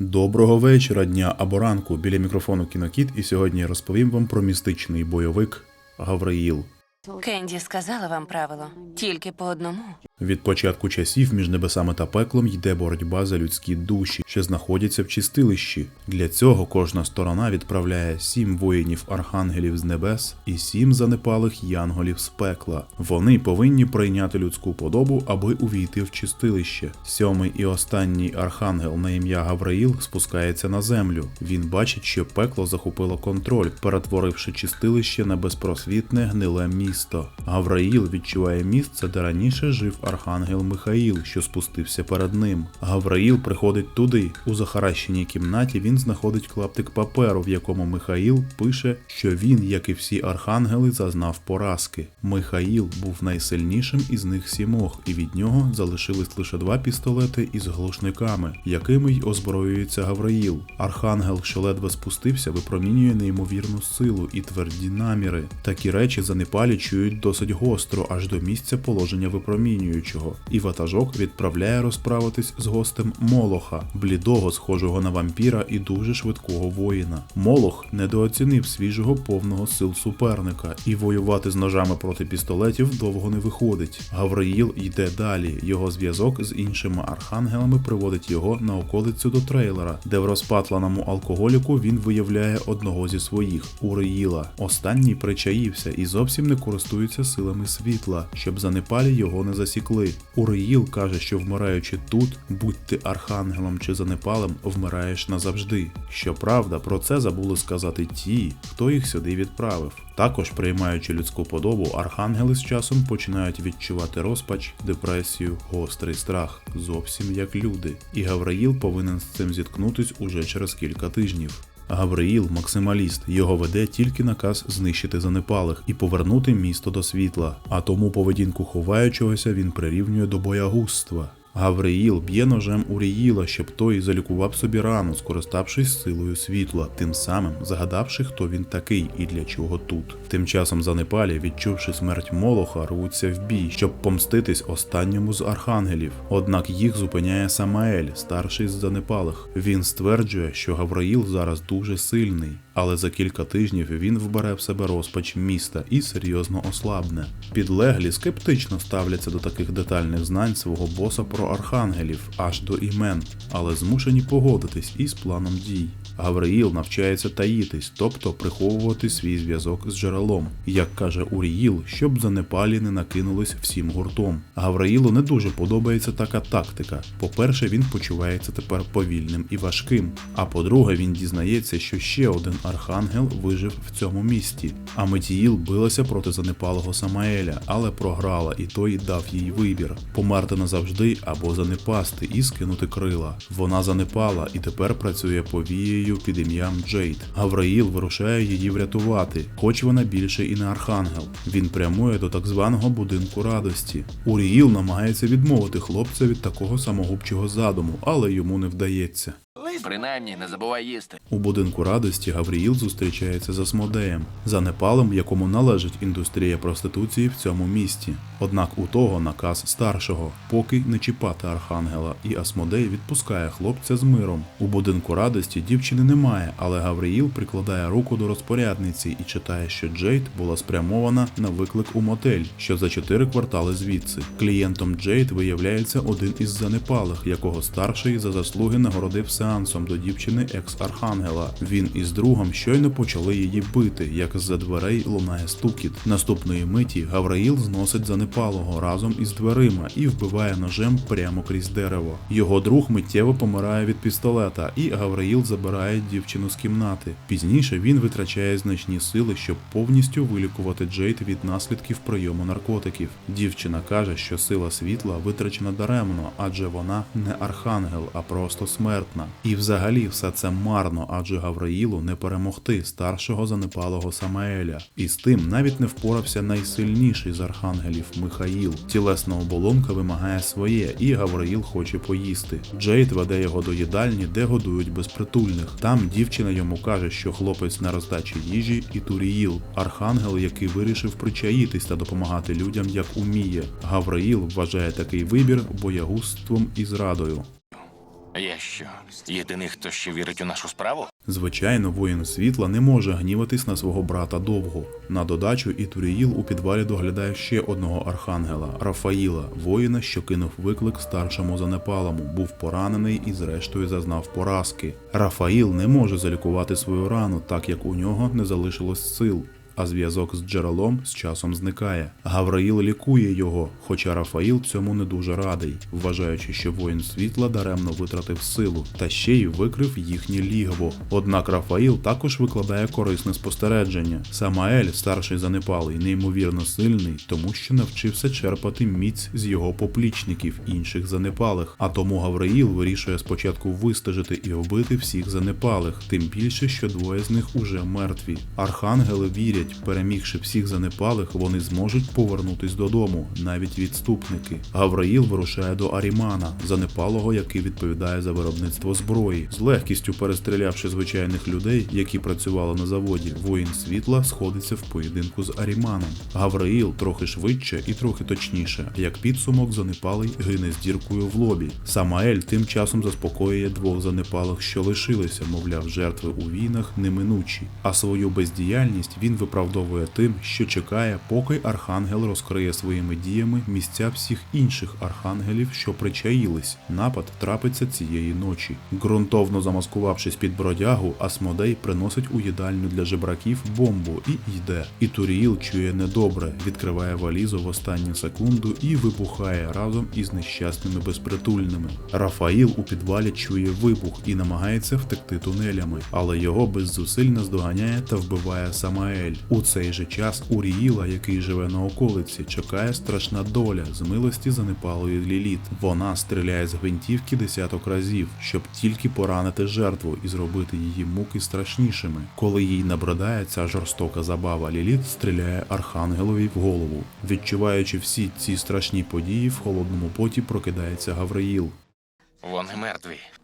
Доброго вечора, дня або ранку біля мікрофону Кінокіт, і сьогодні я розповім вам про містичний бойовик Гавриїл. Кенді сказала вам правило тільки по одному. Від початку часів між небесами та пеклом йде боротьба за людські душі, що знаходяться в чистилищі. Для цього кожна сторона відправляє сім воїнів архангелів з небес і сім занепалих янголів з пекла. Вони повинні прийняти людську подобу, аби увійти в чистилище. Сьомий і останній архангел на ім'я Гавраїл спускається на землю. Він бачить, що пекло захопило контроль, перетворивши чистилище на безпросвітне гниле місто. Гавраїл відчуває місце, де раніше жив архангел Михаїл, що спустився перед ним. Гавраїл приходить туди. У захаращеній кімнаті він знаходить клаптик паперу, в якому Михаїл пише, що він, як і всі архангели, зазнав поразки. Михаїл був найсильнішим із них сімох, і від нього залишились лише два пістолети із глушниками, якими й озброюється Гавраїл. Архангел, що ледве спустився, випромінює неймовірну силу і тверді наміри. Такі речі занепалі чують досить гостро, аж до місця положення випромінюючого. І ватажок відправляє розправитись з гостем Молоха, блідого, схожого на вампіра і дуже швидкого воїна. Молох недооцінив свіжого повного сил суперника, і воювати з ножами проти пістолетів довго не виходить. Гавриїл йде далі. Його зв'язок з іншими архангелами приводить його на околицю до трейлера, де в розпатланому алкоголіку він виявляє одного зі своїх Уриїла. Останній причаївся і зовсім не користується силами світла, щоб занепалі його не засікли. Уриїл каже, що вмираючи тут, будь ти архангелом чи занепалем, вмираєш назавжди. Щоправда, про це забули сказати ті, хто їх сюди відправив. Також, приймаючи людську подобу, архангели з часом починають відчувати розпач, депресію, гострий страх, зовсім як люди. І Гавраїл повинен з цим зіткнутись уже через кілька тижнів. Гавриїл максималіст, його веде тільки наказ знищити занепалих і повернути місто до світла, а тому поведінку ховаючогося він прирівнює до боягузтва. Гавриїл б'є ножем Уріїла, щоб той залікував собі рану, скориставшись силою світла, тим самим загадавши, хто він такий і для чого тут. Тим часом занепалі, відчувши смерть Молоха, рвуться в бій, щоб помститись останньому з архангелів. Однак їх зупиняє Самаель, старший з занепалих. Він стверджує, що Гавраїл зараз дуже сильний, але за кілька тижнів він вбере в себе розпач міста і серйозно ослабне. Підлеглі скептично ставляться до таких детальних знань свого боса про архангелів аж до імен, але змушені погодитись із планом дій. Гавриїл навчається таїтись, тобто приховувати свій зв'язок з джерелом, як каже Уріїл, щоб занепалі не накинулись всім гуртом. Гавраїлу не дуже подобається така тактика. По-перше, він почувається тепер повільним і важким. А по-друге, він дізнається, що ще один архангел вижив в цьому місті. А Метіїл билася проти занепалого Самаеля, але програла, і той дав їй вибір: померти назавжди або занепасти і скинути крила. Вона занепала і тепер працює повією під ім'ям Джейд. Гавраїл вирушає її врятувати, хоч вона більше і не архангел. Він прямує до так званого будинку радості. Уріїл намагається відмовити хлопця від такого самогубчого задуму, але йому не вдається. Принаймні, не забувай їсти. У будинку радості Гавріїл зустрічається з Асмодеєм, занепалом, якому належить індустрія проституції в цьому місті. Однак у того наказ старшого, поки не чіпати архангела, і Асмодей відпускає хлопця з миром. У будинку радості дівчини немає, але Гавриїл прикладає руку до розпорядниці і читає, що Джейд була спрямована на виклик у мотель, що за чотири квартали звідси. Клієнтом Джейд виявляється один із занепалих, якого старший за заслуги нагородив сеансом до дівчини екс-архангела. Він із другом щойно почали її бити, як з-за дверей лунає стукіт. Наступної миті Гавраїл зносить занепалого разом із дверима і вбиває ножем прямо крізь дерево. Його друг миттєво помирає від пістолета, і Гавраїл забирає дівчину з кімнати. Пізніше він витрачає значні сили, щоб повністю вилікувати Джейд від наслідків прийому наркотиків. Дівчина каже, що сила світла витрачена даремно, адже вона не архангел, а просто смертна. І взагалі все це марно, адже Гавраїлу не перемогти старшого занепалого Самаеля. І з тим навіть не впорався найсильніший з архангелів Михаїл. Тілесна оболонка вимагає своє, і Гавраїл хоче поїсти. Джейд веде його до їдальні, де годують безпритульних. Там дівчина йому каже, що хлопець на роздачі їжі і Туріїл, архангел, який вирішив причаїтись та допомагати людям як уміє. Гавраїл вважає такий вибір боягузтвом і зрадою. Я що? Єдиний, хто ще вірить у нашу справу? Звичайно, воїн світла не може гніватись на свого брата довго. На додачу і Туріїл у підвалі доглядає ще одного архангела Рафаїла, воїна, що кинув виклик старшому занепалому, був поранений і зрештою зазнав поразки. Рафаїл не може залікувати свою рану, так як у нього не залишилось сил. А зв'язок з джерелом з часом зникає. Гавраїл лікує його, хоча Рафаїл цьому не дуже радий, вважаючи, що воїн світла даремно витратив силу та ще й викрив їхнє лігво. Однак Рафаїл також викладає корисне спостереження. Самаель, старший занепалий, неймовірно сильний, тому що навчився черпати міць з його поплічників інших занепалих. А тому Гавраїл вирішує спочатку вистежити і вбити всіх занепалих, тим більше, що двоє з них уже мертві. Архангели вірять, перемігши всіх занепалих, вони зможуть повернутись додому, навіть відступники. Гавраїл вирушає до Арімана, занепалого, який відповідає за виробництво зброї. З легкістю перестрілявши звичайних людей, які працювали на заводі, воїн світла сходиться в поєдинку з Аріманом. Гавраїл трохи швидше і трохи точніше. Як підсумок, занепалий гине з діркою в лобі. Самаель тим часом заспокоює двох занепалих, що лишилися, мовляв, жертви у війнах неминучі. А свою бездіяльність він виправдовує тим, що чекає, поки архангел розкриє своїми діями місця всіх інших архангелів, що причаїлись. Напад трапиться цієї ночі. Ґрунтовно замаскувавшись під бродягу, Асмодей приносить у їдальню для жебраків бомбу і йде. І Туріїл чує недобре, відкриває валізу в останню секунду і вибухає разом із нещасними безпритульними. Рафаїл у підвалі чує вибух і намагається втекти тунелями, але його без зусиль наздоганяє та вбиває Самаель. У цей же час Уріїла, який живе на околиці, чекає страшна доля з милості занепалої Ліліт. Вона стріляє з гвинтівки десяток разів, щоб тільки поранити жертву і зробити її муки страшнішими. Коли їй набридає ця жорстока забава, Ліліт стріляє архангелові в голову. Відчуваючи всі ці страшні події, в холодному поті прокидається Гавриїл. Вони мертві.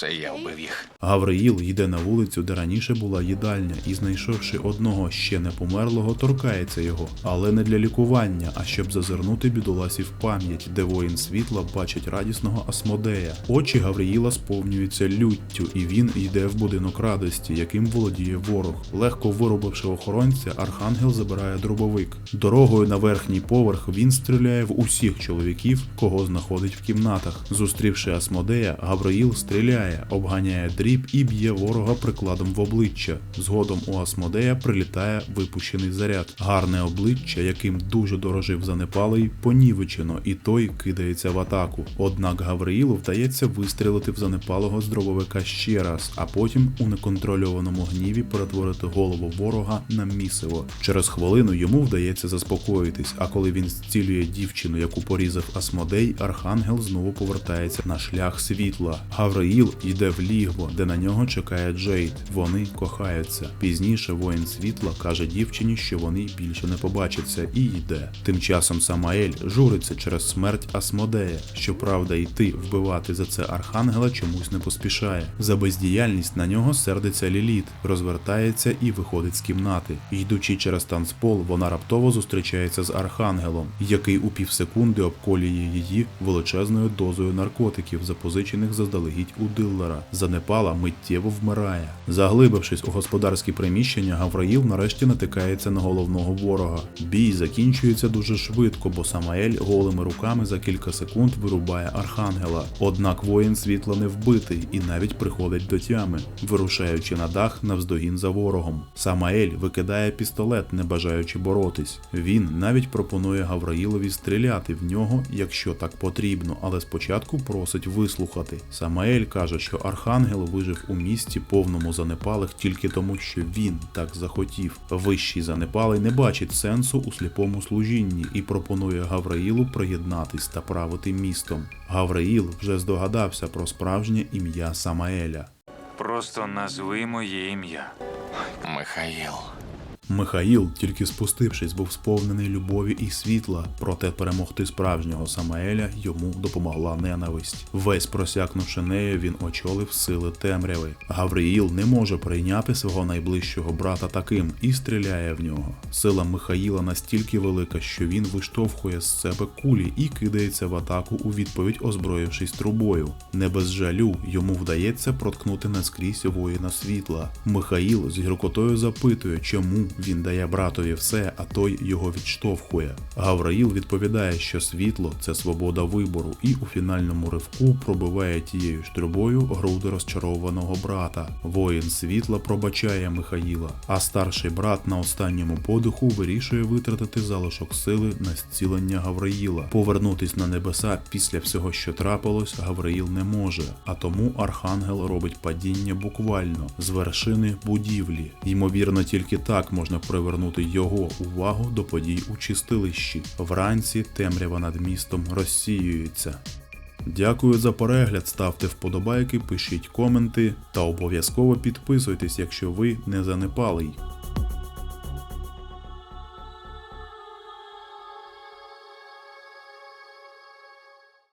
Це я вбив їх. Гавриїл йде на вулицю, де раніше була їдальня, і, знайшовши одного ще не померлого, торкається його, але не для лікування, а щоб зазирнути бідоласі в пам'ять, де воїн світла бачить радісного Асмодея. Очі Гавриїла сповнюються люттю, і він йде в будинок радості, яким володіє ворог. Легко вирубивши охоронця, архангел забирає дробовик. Дорогою на верхній поверх він стріляє в усіх чоловіків, кого знаходить в кімнатах. Зустрівши Асмодея, Гавриїл стріляє, обганяє дріб і б'є ворога прикладом в обличчя. Згодом у Асмодея прилітає випущений заряд. Гарне обличчя, яким дуже дорожив занепалий, понівечено, і той кидається в атаку. Однак Гавриїлу вдається вистрілити в занепалого з дробовика ще раз, а потім у неконтрольованому гніві перетворити голову ворога на місиво. Через хвилину йому вдається заспокоїтись, а коли він зцілює дівчину, яку порізав Асмодей, архангел знову повертається на шлях світла. Гавриїл йде в лігво, де на нього чекає Джейд. Вони кохаються. Пізніше воїн світла каже дівчині, що вони більше не побачаться, і йде. Тим часом Самаель журиться через смерть Асмодея. Щоправда, йти вбивати за це архангела чомусь не поспішає. За бездіяльність на нього сердиться Ліліт, розвертається і виходить з кімнати. Йдучи через танцпол, вона раптово зустрічається з архангелом, який у півсекунди обколює її величезною дозою наркотиків, запозичених заздалегідь у дилера. Занепала миттєво вмирає. Заглибившись у господарські приміщення, Гавраїл нарешті натикається на головного ворога. Бій закінчується дуже швидко, бо Самаель голими руками за кілька секунд вирубає архангела. Однак воїн світла не вбитий і навіть приходить до тями, вирушаючи на дах навздогін за ворогом. Самаель викидає пістолет, не бажаючи боротись. Він навіть пропонує Гавраїлові стріляти в нього, якщо так потрібно, але спочатку просить вислухати. Самаель каже, що архангел вижив у місті повному занепалих тільки тому, що він так захотів. Вищий занепалий не бачить сенсу у сліпому служінні і пропонує Гавраїлу приєднатись та правити містом. Гавраїл вже здогадався про справжнє ім'я Самаеля. Просто назви моє ім'я. Михаїл. Михаїл, тільки спустившись, був сповнений любові і світла, проте перемогти справжнього Самаеля йому допомогла ненависть. Весь просякнувши нею, він очолив сили темряви. Гавриїл не може прийняти свого найближчого брата таким і стріляє в нього. Сила Михаїла настільки велика, що він виштовхує з себе кулі і кидається в атаку у відповідь, озброївшись трубою. Не без жалю йому вдається проткнути наскрізь воїна світла. Михаїл з гіркотою запитує, чому він дає братові все, а той його відштовхує. Гавраїл відповідає, що світло це свобода вибору, і у фінальному ривку пробиває тією ж трубою груди розчарованого брата. Воїн світла пробачає Михаїла, а старший брат на останньому подиху вирішує витратити залишок сили на зцілення Гавраїла. Повернутись на небеса після всього, що трапилось, Гавраїл не може, а тому архангел робить падіння буквально з вершини будівлі. Ймовірно, тільки так можна привернути його увагу до подій у чистилищі. Вранці темрява над містом розсіюється. Дякую за перегляд, ставте вподобайки, пишіть коменти та обов'язково підписуйтесь, якщо ви не занепалий.